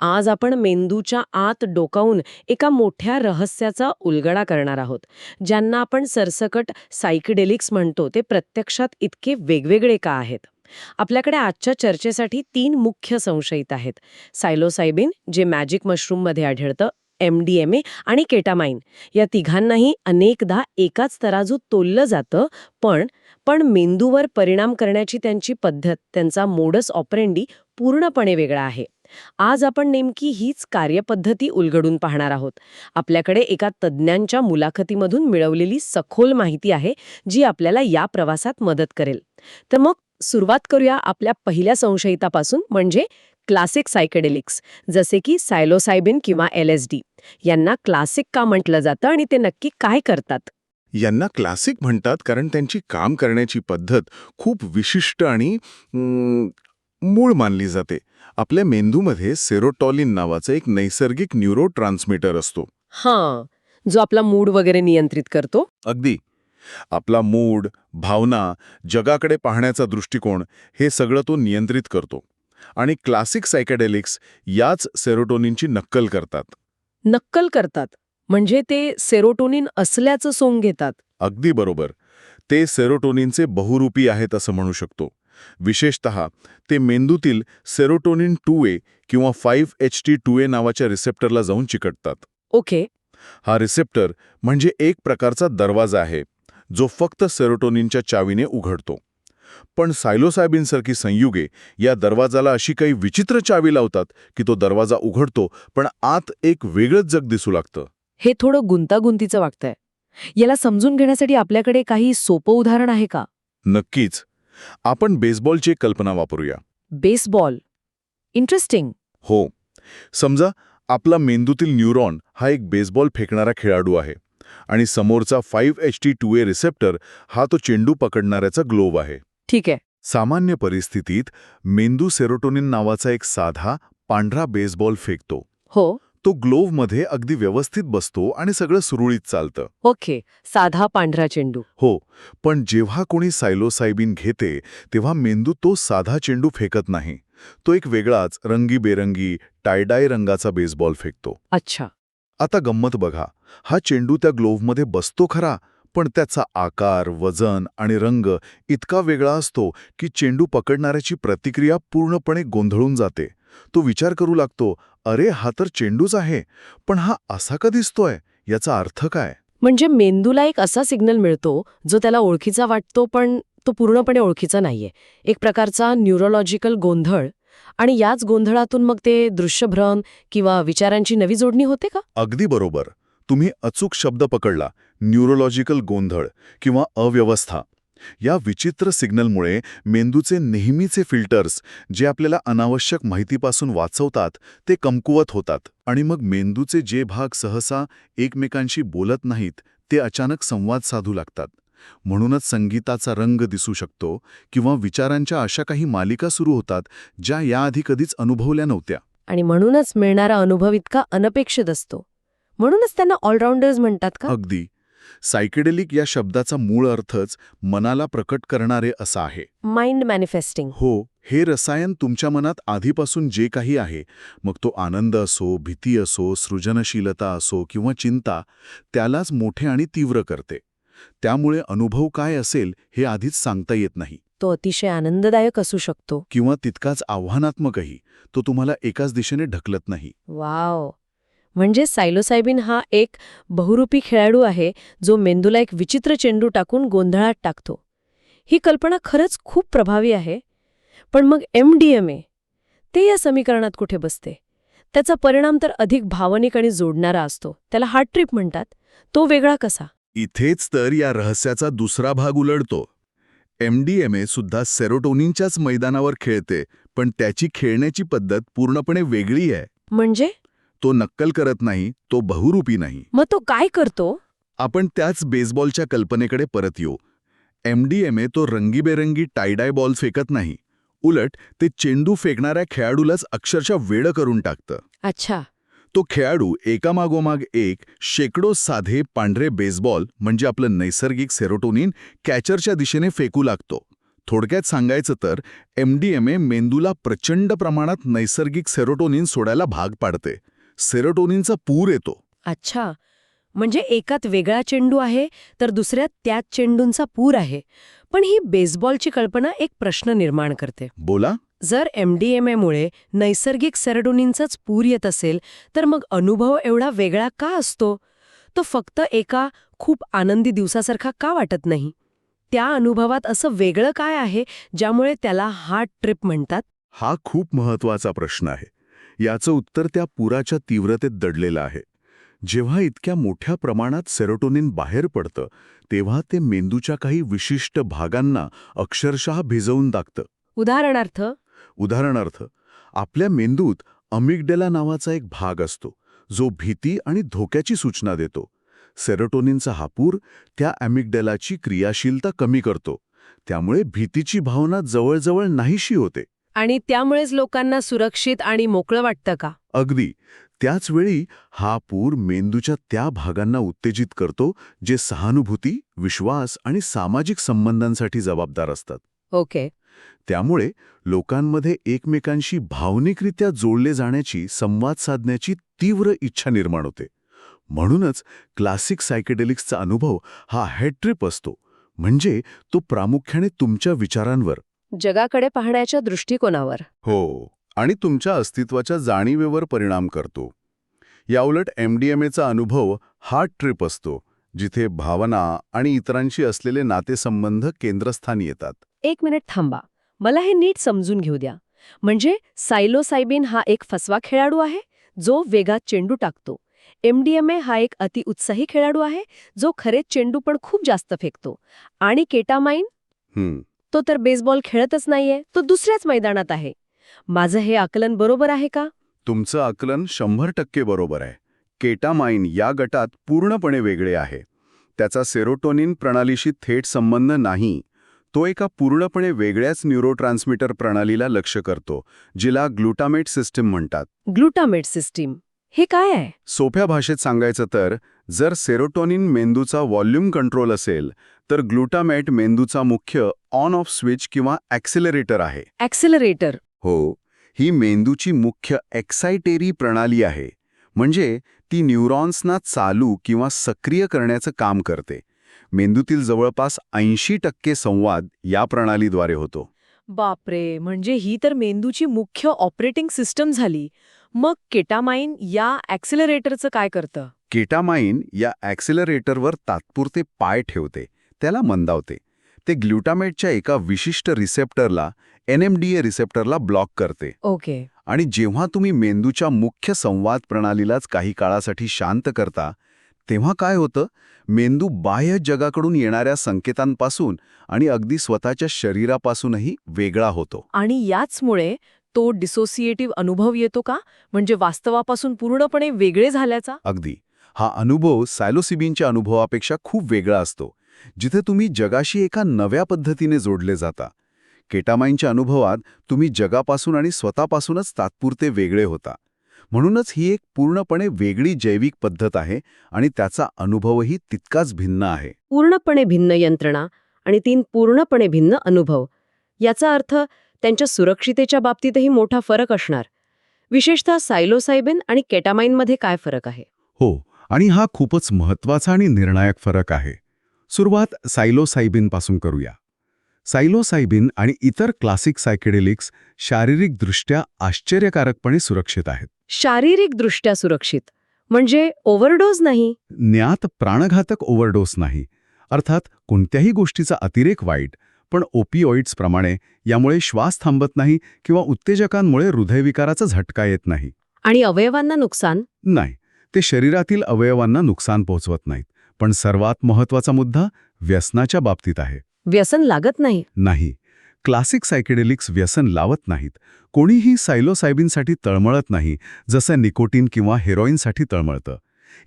आज आपण मेंदूच्या आत डोकावून एका मोठ्या रहस्याचा उलगडा करणार आहोत. ज्यांना आपण सरसकट सायकिडेलिक्स म्हणतो ते प्रत्यक्षात इतके वेगवेगळे का आहेत? आपल्याकडे आजच्या चर्चेसाठी तीन मुख्य संशयित आहेत. सायलोसायबिन जे मॅजिक मशरूममध्ये आढळतं एम डी एम ए आणि केटामाइन. या तिघांनाही अनेकदा एकाच तराजू तोललं जातं पण पण मेंदूवर परिणाम करण्याची त्यांची पद्धत त्यांचा मोडस ऑपरेंडी पूर्णपणे वेगळा आहे. आज आपण नेमकी हीच कार्यपद्धती उलगडून पाहणार आहोत. आपल्याकडे एका तज्ज्ञांच्या मुलाखतीमधून मिळवलेली सखोल माहिती आहे जी आपल्याला या प्रवासात मदत करेल. तर मग सुरुवात करूया आपल्या पहिल्या संशयितापासून म्हणजे क्लासिक सायकेडेलिक्स जसे की सायलोसायबिन किंवा एल एस डी. यांना क्लासिक का म्हटलं जातं आणि ते नक्की काय करतात? यांना क्लासिक म्हणतात कारण त्यांची काम करण्याची पद्धत खूप विशिष्ट आणि मूळ मानली जाते. आपल्या मेंदूमध्ये सेरोटॉलिन नावाचा एक नैसर्गिक न्यूरो ट्रान्समीटर असतो. हां. जो आपला मूड वगैरे नियंत्रित करतो? अगदी. आपला मूड भावना जगाकडे पाहण्याचा दृष्टिकोन हे सगळं तो नियंत्रित करतो. आणि क्लासिक सायकॅडेलिक्स याच सेरोटोनिनची नक्कल करतात. नक्कल करतात. म्हणजे ते सेरोटोनिन असल्याचं सोंग घेतात. अगदी बरोबर. ते सेरोटोनिनचे बहुरूपी आहेत असं म्हणू शकतो. विशेषत ते मेंदूतील सेरोटोनिन टू ए किंवा five H T two A नावाच्या रिसेप्टरला जाऊन चिकटतात. ओके. हा रिसेप्टर म्हणजे एक प्रकारचा दरवाजा आहे जो फक्त सेरोटोनिनच्या चावीने उघडतो. पण सायलोसायबिनसारखी संयुगे या दरवाजाला अशी काही विचित्र चावी लावतात की तो दरवाजा उघडतो पण आत एक वेगळंच जग दिसू लागतं. हे थोडं गुंतागुंतीचं वाटतंय याला समजून घेण्यासाठी आपल्याकडे काही सोपं उदाहरण आहे का? नक्कीच. आपण बेसबॉलची एक कल्पना वापरूया. बेसबॉल इंटरेस्टिंग हो. समजा आपला मेंदूतील न्यूरॉन हा एक बेसबॉल फेकणारा खेळाडू आहे आणि समोरचा five H T two A receptor हा तो चेंडू पकडणाऱ्याचा ग्लोब आहे. ठीक आहे. सामान्य परिस्थितीत मेंदू सेरोटोनिन नावाचा एक साधा पांढरा बेसबॉल फेकतो. हो. तो ग्लोव्हमध्ये अगदी व्यवस्थित बसतो आणि सगळं सुरळीत चालतं. ओके साधा पांढरा चेंडू. हो पण जेव्हा कोणी सायलोसायबिन घेते तेव्हा मेंदू तो साधा चेंडू फेकत नाही. तो एक वेगळाच रंगीबेरंगी टायडाय रंगाचा बेसबॉल फेकतो. अच्छा. आता गंमत बघा. हा चेंडू त्या ग्लोव्हमध्ये बसतो खरा पण त्याचा आकार वजन आणि रंग इतका वेगळा असतो की चेंडू पकडणाऱ्याची प्रतिक्रिया पूर्णपणे गोंधळून जाते. तो विचार करू लागतो अरे हा तर चेंडूच आहे पण हा असा का दिसतोय? याचा अर्थ काय? म्हणजे मेंदूला एक असा सिग्नल मिळतो जो त्याला ओळखीचा वाटतो पण तो पूर्णपणे ओळखीचा नाहीये. एक प्रकारचा न्यूरोलॉजिकल गोंधळ आणि याच गोंधळातून मग ते दृश्यभ्रम किंवा विचारांची नवी जोडणी होते का? अगदी बरोबर. तुम्ही अचूक शब्द पकडला. न्यूरोलॉजिकल गोंधळ किंवा अव्यवस्था. या विचित्र सिग्नलमुळे मेंदूचे नेहमीचे फिल्टर्स जे आपल्याला अनावश्यक माहितीपासून वाचवतात ते कमकुवत होतात. आणि मग मेंदूचे जे भाग सहसा एकमेकांशी बोलत नाहीत ते अचानक संवाद साधू लागतात. म्हणूनच संगीताचा रंग दिसू शकतो किंवा विचारांच्या अशा काही मालिका सुरू होतात ज्या याआधी कधीच अनुभवल्या नव्हत्या. आणि म्हणूनच मिळणारा अनुभव इतका अनपेक्षित असतो. म्हणूनच त्यांना ऑलराऊंडर्स म्हणतात का? अगदी. सायकेडेलिक या शब्दाचा मूळ अर्थच मनाला प्रकट करणारे असा आहे. माइंड मॅनिफेस्टिंग हो हे रसायन तुमच्या मनात आधीपासून जे काही आहे मग तो आनंद असो भीती असो सृजनशीलता असो किंवा चिंता त्यालाच मोठे आणि तीव्र करते. त्यामुळे अनुभव काय असेल हे आधीच सांगता येत नाही. तो अतिशय आनंददायक असू शकतो. किंवा तितकाच आव्हानात्मकही तो तुम्हाला एकाच दिशेने ढकलत नाही. वाव! म्हणजे सायलोसायबिन हा एक बहुरूपी खेळाडू आहे जो मेंदूला एक विचित्र चेंडू टाकून गोंधळात टाकतो. ही कल्पना खरंच खूप प्रभावी आहे. पण मग एमडीएमए ते या समीकरणात कुठे बसते? त्याचा परिणाम तर अधिक भावनिक आणि जोडणारा असतो. त्याला हार्ट ट्रिप म्हणतात. तो वेगळा कसा? इथेच तर या रहस्याचा दुसरा भाग उलटतो. एमडीएमए सुद्धा सेरोटोनिनच्याच मैदानावर खेळते पण त्याची खेळण्याची पद्धत पूर्णपणे वेगळी आहे. म्हणजे? तो नक्कल करत नाही तो बहुरूपी नाही. मग तो काय करतो? आपण त्याच बेसबॉलच्या कल्पनेकडे परत येऊ. एमडीएमए तो रंगीबेरंगी टायडाय बॉल फेकत नाही. उलट ते चेंडू फेकणाऱ्या खेळाडूलाच अक्षरशः वेड करून टाकतं. अच्छा. तो खेळाडू एकामागोमाग एक शेकडो साधे पांढरे बेसबॉल म्हणजे आपलं नैसर्गिक सेरोटोनिन कॅचरच्या दिशेने फेकू लागतो. थोडक्यात सांगायचं तर एमडीएमए मेंदूला प्रचंड प्रमाणात नैसर्गिक सेरोटोनिन सोडायला भाग पाडते. सेरोटोनिनचा पूर येतो. अच्छा. म्हणजे एकात वेगळा चेंडू आहे तर दुसऱ्यात त्याच चेंडूंचा पूर आहे. पण ही बेसबॉलची कल्पना एक प्रश्न निर्माण करते. बोला. जर एमडीएमएमुळे नैसर्गिक सेरोटोनिनचाच पूर येत असेल तर मग अनुभव एवढा वेगळा का असतो? तो फक्त एका खूप आनंदी दिवसासारखा का वाटत नाही? त्या अनुभवात असं वेगळं काय आहे ज्यामुळे त्याला हार्ट ट्रिप म्हणतात? हा खूप महत्त्वाचा प्रश्न आहे. याचं उत्तर त्या पुराच्या तीव्रतेत दडलेलं आहे. जेव्हा इतक्या मोठ्या प्रमाणात सेरोटोनिन बाहेर पडतं तेव्हा ते मेंदूच्या काही विशिष्ट भागांना अक्षरशः भिजवून टाकतं. उदाहरणार्थ? उदाहरणार्थ आपल्या मेंदूत अमिगडेला नावाचा एक भाग असतो जो भीती आणि धोक्याची सूचना देतो. सेरोटोनिनचा हा पूर त्या अमिगडेलाची क्रियाशीलता कमी करतो. त्यामुळे भीतीची भावना जवळजवळ नाहीशी होते. आणि त्यामुळेच लोकांना सुरक्षित आणि मोकळं वाटतं का? अगदी. त्याच वेळी हा पूर मेंदूच्या त्या भागांना उत्तेजित करतो जे सहानुभूती विश्वास आणि सामाजिक संबंधांसाठी जबाबदार असतात. ओके. त्यामुळे लोकांमध्ये एकमेकांशी भावनिकरित्या जोडले जाण्याची संवाद साधण्याची तीव्र इच्छा निर्माण होते. म्हणूनच क्लासिक सायकेडेलिक्सचा अनुभव हा हेडट्रिप असतो. म्हणजे तो प्रामुख्याने तुमच्या विचारांवर जगाकडे पाहण्याच्या दृष्टिकोनावर. हो आणि तुमच्या अस्तित्वाच्या जाणीवेवर परिणाम करतो. याउलट एमडीएमएचा अनुभव हार्ट ट्रिप असतो जिथे भावना आणि इतरांशी असलेले नातेसंबंध केंद्रस्थानी येतात. एक मिनिट थांबा. मला हे नीट समजून घेऊ द्या. म्हणजे सायलोसायबिन हा एक फसवा खेळाडू आहे जो वेगात चेंडू टाकतो. एमडीएमए हा एक अतिउत्साही खेळाडू आहे जो खरेच चेंडू पण खूप जास्त फेकतो. आणि केटामाइन हं, तो तर बेसबॉल खेळतच नाहीये. तो दुसऱ्याच मैदानात आहे. माझं हे आकलन बरोबर आहे का? तुमचं आकलन शंभर टक्के बरोबर आहे. केटामाइन या गटात पूर्णपणे वेगळे आहे. त्याचा सेरोटोनिन प्रणालीशी थेट संबंध नाही. तो एका पूर्णपणे वेगळ्याच न्यूरोट्रान्समीटर प्रणालीला लक्ष करतो जिला ग्लुटामेट सिस्टीम म्हणतात. ग्लुटामेट सिस्टीम हे काय आहे? सोप्या भाषेत सांगायचं तर जर सेरोटोनिन मेंदूचा व्हॉल्यूम कंट्रोल असेल तर ग्लुटामेट मेंदूचा मुख्य ऑन ऑफ स्विच किंवा ॲक्सिलरेटर आहे. ॲक्सेलरेटर. हो ही मेंदूची मुख्य एक्सायटेरी प्रणाली आहे म्हणजे ती न्यूरॉन्सना चालू किंवा सक्रिय करण्याचं काम करते. मेंदूतील जवळपास ऐंशी टक्के संवाद या प्रणालीद्वारे होतो. बापरे! म्हणजे ही तर मेंदूची मुख्य ऑपरेटिंग सिस्टम झाली. मग केटामाइन या ॲक्सिलरेटरचं काय करतं? केटामाइन या ॲक्सिलरेटरवर तात्पुरते पाय ठेवते त्याला मंदावते. ते ग्लुटामेटच्या एका विशिष्ट रिसेप्टरला एनएमडीए रिसेप्टरला ब्लॉक करते. ओके. आणि जेव्हा तुम्ही मेंदूच्या मुख्य संवाद प्रणालीलाच काही काळासाठी शांत करता तेव्हा काय होतं? मेंदू बाह्य जगाकडून येणाऱ्या संकेतांपासून आणि अगदी स्वतःच्या शरीरापासूनही वेगळा होतो. आणि याचमुळे तो डिसोसिएटिव्ह अनुभव येतो का? म्हणजे वास्तवापासून पूर्णपणे वेगळे झाल्याचा? अगदी. हा अनुभव सायलोसिबिनच्या अनुभवापेक्षा खूप वेगळा असतो जिथे तुम्ही जगाशी एका नव्या पद्धतीने जोडले जाता. केटामाईनच्या अनुभवात तुम्ही जगापासून आणि स्वतःपासूनच तात्पुरते वेगळे होता. म्हणूनच ही एक पूर्णपणे वेगळी जैविक पद्धत आहे आणि त्याचा अनुभवही तितकाच भिन्न आहे. पूर्णपणे भिन्न यंत्रणा आणि तीन पूर्णपणे भिन्न अनुभव. याचा अर्थ त्यांच्या सुरक्षितेच्या बाबतीतही मोठा फरक असणार. विशेषतः सायलोसायबिन आणि केटामाइनमध्ये काय फरक आहे? हो आणि हा खूपच महत्त्वाचा आणि निर्णायक फरक आहे. सुरुवात सायलोसायबिनपासून करूया. सायलोसायबिन आणि इतर क्लासिक सायकेडेलिक्स शारीरिकदृष्ट्या आश्चर्यकारकपणे सुरक्षित आहेत. शारीरिकदृष्ट्या सुरक्षित? म्हणजे ओव्हरडोज नाही? ज्ञात प्राणघातक ओव्हरडोस नाही. अर्थात कोणत्याही गोष्टीचा अतिरेक वाईट पण ओपिओइड्सप्रमाणे यामुळे श्वास थांबत नाही किंवा उत्तेजकांमुळे हृदयविकाराचा झटका येत नाही. आणि अवयवांना नुकसान? नाही ते शरीरातील अवयवांना नुकसान पोहोचवत नाहीत पण सर्वात महत्त्वाचा मुद्दा व्यसनाच्या बाबतीत आहे. व्यसन लागत नाही? नाही क्लासिक सायकेडेलिक्स व्यसन लावत नाहीत कोणीही सायलोसायबिनसाठी तळमळत नाही जसं निकोटीन किंवा हेरोईनसाठी तळमळतं.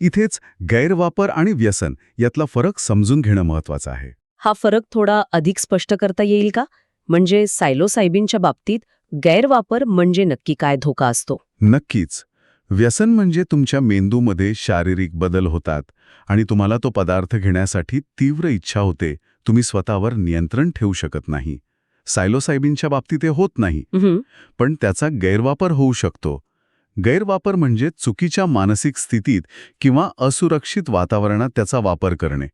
इथेच गैरवापर आणि व्यसन यातला फरक समजून घेणं महत्वाचं आहे. हा फरक थोडा अधिक स्पष्ट करता येईल का? म्हणजे सायलोसायबिनच्या बाबतीत गैरवापर म्हणजे नक्की काय धोका असतो? नक्कीच. व्यसन म्हणजे तुमच्या मेंदूमध्ये शारीरिक बदल होतात आणि तुम्हाला तो पदार्थ घेण्यासाठी तीव्र इच्छा होते. तुम्ही स्वतःवर नियंत्रण ठेवू शकत नाही. सायलोसायबिनच्या बाबतीत हे होत नाही. पण त्याचा गैरवापर होऊ शकतो. गैरवापर म्हणजे चुकीच्या मानसिक स्थितीत किंवा असुरक्षित वातावरणात त्याचा वापर करणे.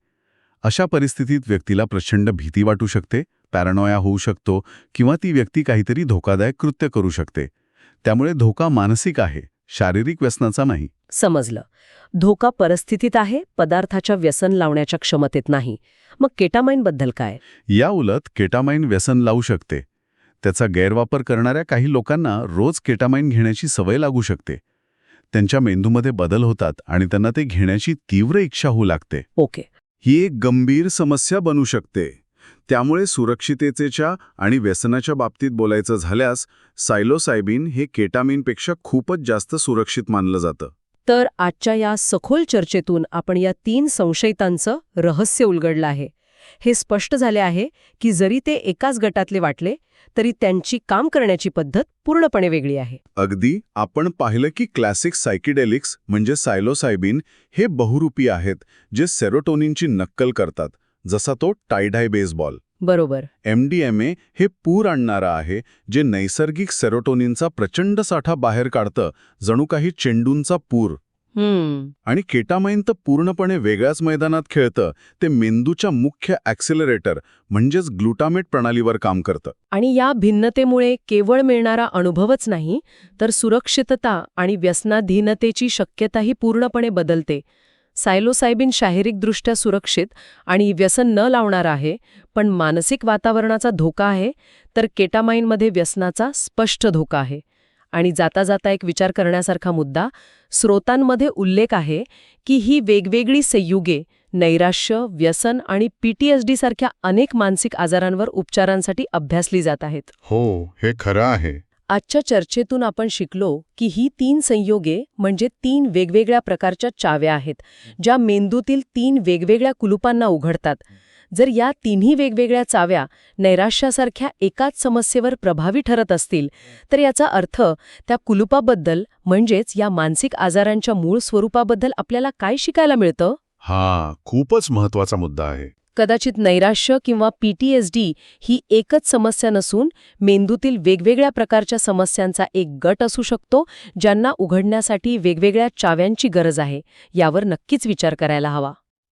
अशा परिस्थितीत व्यक्तीला प्रचंड भीती वाटू शकते पॅरानॉया होऊ शकतो किंवा ती व्यक्ती काहीतरी धोकादायक कृत्य करू शकते. त्यामुळे धोका मानसिक आहे शारीरिक व्यसनाचा नाही. समजलं. धोका परिस्थितीत आहे पदार्थाच्या व्यसन लावण्याच्या क्षमतेत नाही. मग केटामाईनबद्दल काय? या उलट केटामाइन व्यसन लावू शकते. त्याचा गैरवापर करणाऱ्या काही लोकांना रोज केटामाइन घेण्याची सवय लागू शकते. त्यांच्या मेंदूमध्ये बदल होतात आणि त्यांना ते घेण्याची तीव्र इच्छा होऊ लागते. ओके. ही एक गंभीर समस्या बनू शकते. त्यामुळे सुरक्षिततेच्या आणि व्यसनाच्या बाबतीत बोलायचं झाल्यास सायलोसायबिन हे केटामीनपेक्षा खूपच जास्त सुरक्षित मानलं जातं. तर आजच्या या सखोल चर्चेतून आपण या तीन संशयितांचं रहस्य उलगडलं आहे. हे स्पष्ट झाले आहे की जरी ते एकाच गटातले वाटले तरी त्यांची काम करण्याची पद्धत पूर्णपणे वेगळी आहे. अगदी आपण पाहिलं की क्लासिक सायकिडेलिक्स म्हणजे सायलोसायबिन हे बहुरूपी आहेत जे सेरोटोनिनची नक्कल करतात जसा तो टायडाय बेसबॉल बरोबर. एमडीएमए हे पूर आणणारं आहे जे नैसर्गिक सेरोटोनिनचा प्रचंड साठा बाहेर काढतं जणू काही चेंडूंचा पूर. आणि केटामाइन तर पूर्णपणे वेगळ्याच मैदानात खेळतं. ते मेंदूच्या मुख्य ॲक्सिलरेटर म्हणजेच ग्लुटामेट प्रणालीवर काम करतं. आणि या भिन्नतेमुळे केवळ मिळणारा अनुभवच नाही तर सुरक्षितता आणि व्यसनाधीनतेची शक्यताही पूर्णपणे बदलते. सायलोसायबिन शारीरिकदृष्ट्या सुरक्षित आणि व्यसन न लावणार आहे पण मानसिक वातावरणाचा धोका आहे तर केटामाईनमध्ये व्यसनाचा स्पष्ट धोका आहे. आणि जाता जाता एक विचार करण्यासारखा मुद्दा स्रोतांमध्ये उल्लेख आहे की ही वेगवेगळी संयुगे नैराश्य व्यसन आणि पीटीएसडी सारख्या अनेक मानसिक आजारांवर उपचारांसाठी अभ्यासली जात आहेत. हो हे खरं आहे. आजच्या चर्चेतून आपण शिकलो की ही तीन संयोगे म्हणजे तीन वेगवेगळ्या प्रकारच्या चाव्या आहेत ज्या मेंदूतील तीन वेगवेगळ्या कुलुपांना उघडतात. जर या तिन्ही वेगवेगळ्या चाव्या नैराश्यासारख्या एकाच समस्येवर प्रभावी ठरत असतील तर याचा अर्थ त्या कुलुपाबद्दल म्हणजेच या मानसिक आजारांच्या मूळ स्वरूपाबद्दल आपल्याला काय शिकायला मिळतं? हा खूपच महत्त्वाचा मुद्दा आहे. कदाचित नैराश्य किंवा पीटीएसडी ही एकच समस्या नसून मेंदूतील वेगवेगळ्या प्रकारच्या समस्यांचा एक गट असू शकतो ज्यांना उघडण्यासाठी वेगवेगळ्या चाव्यांची गरज आहे यावर नक्कीच विचार करायला हवा.